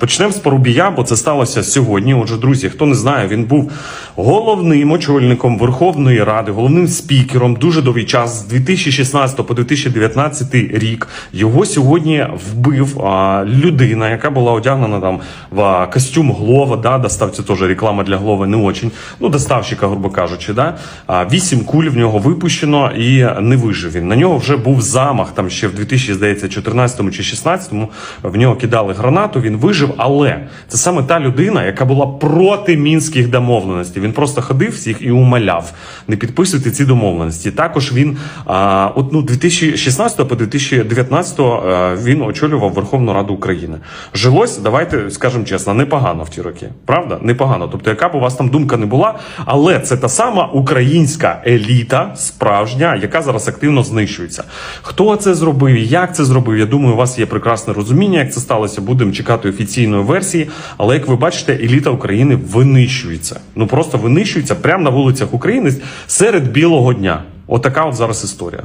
Почнемо з Порубія, бо це сталося сьогодні. Отже, друзі, хто не знає, він був головним очільником Верховної Ради, головним спікером дуже довгий час з 2016 по 2019 рік. Його сьогодні вбив а, людина, яка була одягнена там в костюм Глова. Да, достав це теж реклама для Глови не очень. Ну, доставщика, грубо кажучи, да. А, Вісім куль в нього випущено і не вижив він. На нього вже був замах там ще в 2014 чи 16 в нього кидали гранату. Він вижив, але це саме та людина, яка була проти мінських домовленостей. Він просто ходив всіх і умоляв не підписуйте ці домовленості. Також він а, от ну 2016 по 2019 а, він очолював Верховну Раду України. Жилось, давайте скажемо чесно, непогано в ті роки. Правда? Непогано. Тобто, яка б у вас там думка не була, але це та сама українська еліта, справжня, яка зараз активно знищується. Хто це зробив як це зробив? Я думаю, у вас є прекрасне розуміння, як це сталося. Будемо чекати офіційної версії. Але як ви бачите, еліта України винищується. Ну просто винищується прямо на вулицях України серед білого дня. Отака от зараз історія.